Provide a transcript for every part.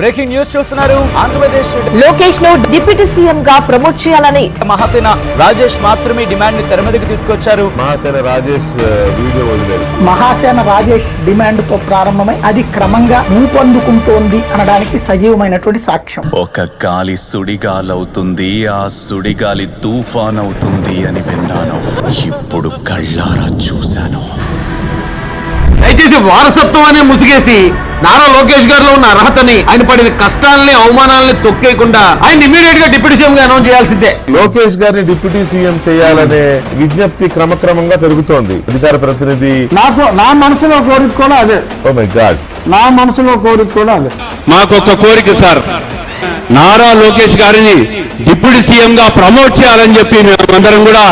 Breaking news చూస్తున్నారు ఆంధ్రప్రదేశ్ లోకేష్ను deputy CM గా ప్రమోట్ చేయాలని మహాసేన రాజేష్ మాత్రమే డిమాండ్ని తెర మీదకి తీసుకొచ్చారు. మహాసేన రాజేష్ వీడియో మహాసేన రాజేష్ డిమాండ్తో ప్రారంభమై అది క్రమంగా ఊపందుకుంటోంది అనడానికి సజీవమైనటువంటి సాక్ష్యం. ఒక గాలి సుడిగాలవుతుంది ఆ సుడిగాలి తుఫాన్ అవుతుంది అని విన్నాను. ఇప్పుడు కళ్ళారా చూశాను. దయచేసి వారసత్వం అనే ముసుగేసి నారా లోకేష్ గారిలో ఉన్న అర్హతని ఆయన పడిన కష్టాలని అవమానాలని తొక్కేయకుండా ఆయన ఇమీడియట్గా డిప్యూటీ సీఎం గా అనౌన్స్ చేయాల్సిందే. లోకేష్ గారిని డిప్యూటీ సీఎం చేయాలనే విజ్ఞప్తి క్రమక్రమంగా పెరుగుతోంది. అధికార ప్రతినిధి నాకు నా మనసులో కోరిక కూడా అదే. ఓ మై గాడ్ నా మనసులో కోరిక కూడా అదే. మాకొక కోరిక సార్. నారా లోకేష్ గారిని డిప్యూటీ సీఎం గా ప్రమోట్ చేయాలని చెప్పి మేమందరం కూడా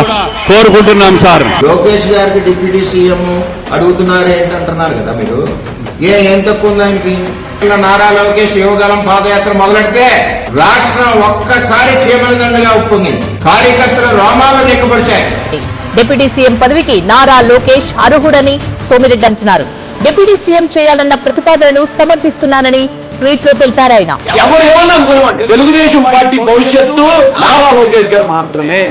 కోరుకుంటున్నాం సార్. లోకేష్ గారికి డిప్యూటీ సీఎం అడుగుతున్నారు ఏంటంటున్నారు కదా మీరు? ఏ ఏం తక్కువ ఉంది ఆయనకి? నారా లోకేష్ యువగలం పాదయాత్ర మొదలెడితే రాష్ట్రం ఒక్కసారి చీమలదండగా ఉప్పుంది. కార్యకర్తలు రోమాలు నెక్కబడిచాయి డిప్యూటీ సీఎం పదవికి నారా లోకేష్ అర్హుడని సోమిరెడ్డి అంటున్నారు. డిప్యూటీ సీఎం చేయాలన్న ప్రతిపాదనను సమర్థిస్తున్నానని ట్వీట్లో తెలిపారు ఆయన తెలుగుదేశం పార్టీ భవిష్యత్తు మాత్రమే.